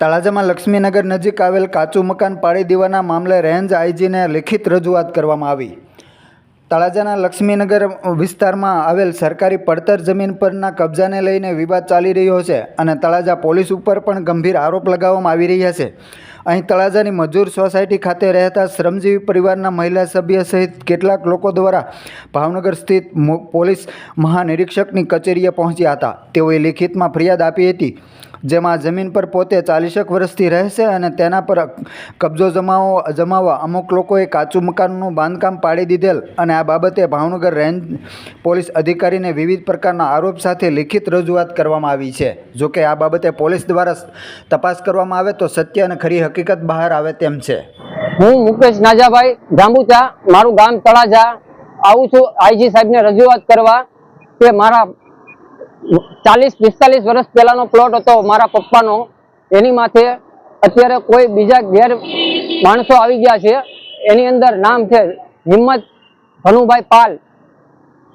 તળાજામાં લક્ષ્મીનગર નજીક આવેલ કાચું મકાન પાડી દેવાના મામલે રેન્જ આઈજીને લેખિત રજૂઆત કરવામાં આવી. તળાજાના લક્ષ્મીનગર વિસ્તારમાં આવેલ સરકારી પડતર જમીન પરના કબજાને લઈને વિવાદ ચાલી રહ્યો છે અને તળાજા પોલીસ ઉપર પણ ગંભીર આરોપ લગાવવામાં આવી રહ્યા છે. અહીં તળાજાની મજૂર સોસાયટી ખાતે રહેતા શ્રમજીવી પરિવારના મહિલા સભ્ય સહિત કેટલાક લોકો દ્વારા ભાવનગર સ્થિત પોલીસ મહાનિરીક્ષકની કચેરીએ પહોંચ્યા હતા. તેઓએ લેખિતમાં ફરિયાદ આપી હતી જેમાં જમીન પર પોતે ચાલીસેક વર્ષથી રહેશે અને તેના પર કબજો જમાવો જમાવવા અમુક લોકોએ કાચું મકાનનું બાંધકામ પાડી દીધેલ અને આ બાબતે ભાવનગર રેન્જ પોલીસ અધિકારીને વિવિધ પ્રકારના આરોપ સાથે લિખિત રજૂઆત કરવામાં આવી છે. જોકે આ બાબતે પોલીસ દ્વારા તપાસ કરવામાં આવે તો સત્ય અને ખરી હકીકત બહાર આવે તેમ છે. હું મુકેશ નાજાભાઈ જાંબુચા મારું ગામ તળાજા. આવું છું. આઈજી સાહેબને રજૂઆત કરવા કે મારા ચાલીસ, પિસ્તાલીસ વર્ષ પહેલાનો પ્લોટ હતો મારા પપ્પાનો. એની માથે અત્યારે કોઈ બીજા ગેર માણસો આવી ગયા છે. એની અંદર નામ છે હિંમત ભનુભાઈ પાલ.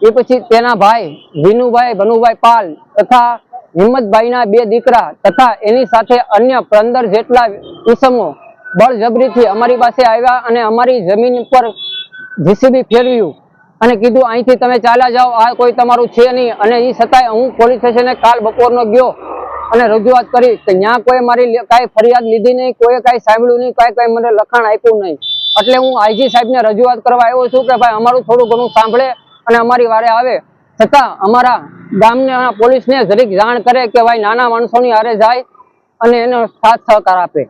એ પછી તેના ભાઈ વિનુભાઈ ભનુભાઈ પાલ તથા હિંમતભાઈના બે દીકરા તથા એની સાથે અન્ય પંદર જેટલા ઈસમો બળજબરીથી અમારી પાસે આવ્યા અને અમારી જમીન પર જીસીબી ફેરવ્યું. અને કીધું, અહીંથી તમે ચાલ્યા જાઓ, આ કોઈ તમારું છે નહીં. અને એ છતાંય હું પોલીસ સ્ટેશને કાલ બપોરનો ગયો અને રજૂઆત કરી કે ત્યાં કોઈ મારી કાંઈ ફરિયાદ લીધી નહીં, કોઈ કાંઈ સાંભળ્યું નહીં, કાંઈ કાંઈ મને લખાણ આપ્યું નહીં. એટલે હું આઈજી સાહેબને રજૂઆત કરવા આવ્યો છું કે ભાઈ, અમારું થોડું ઘણું સાંભળે અને અમારી વારે આવે. છતાં અમારા ગામના પોલીસને જરીક જાણ કરે કે, ભાઈ, નાના માણસોની હારે જાય અને એનો સાથ સહકાર આપે.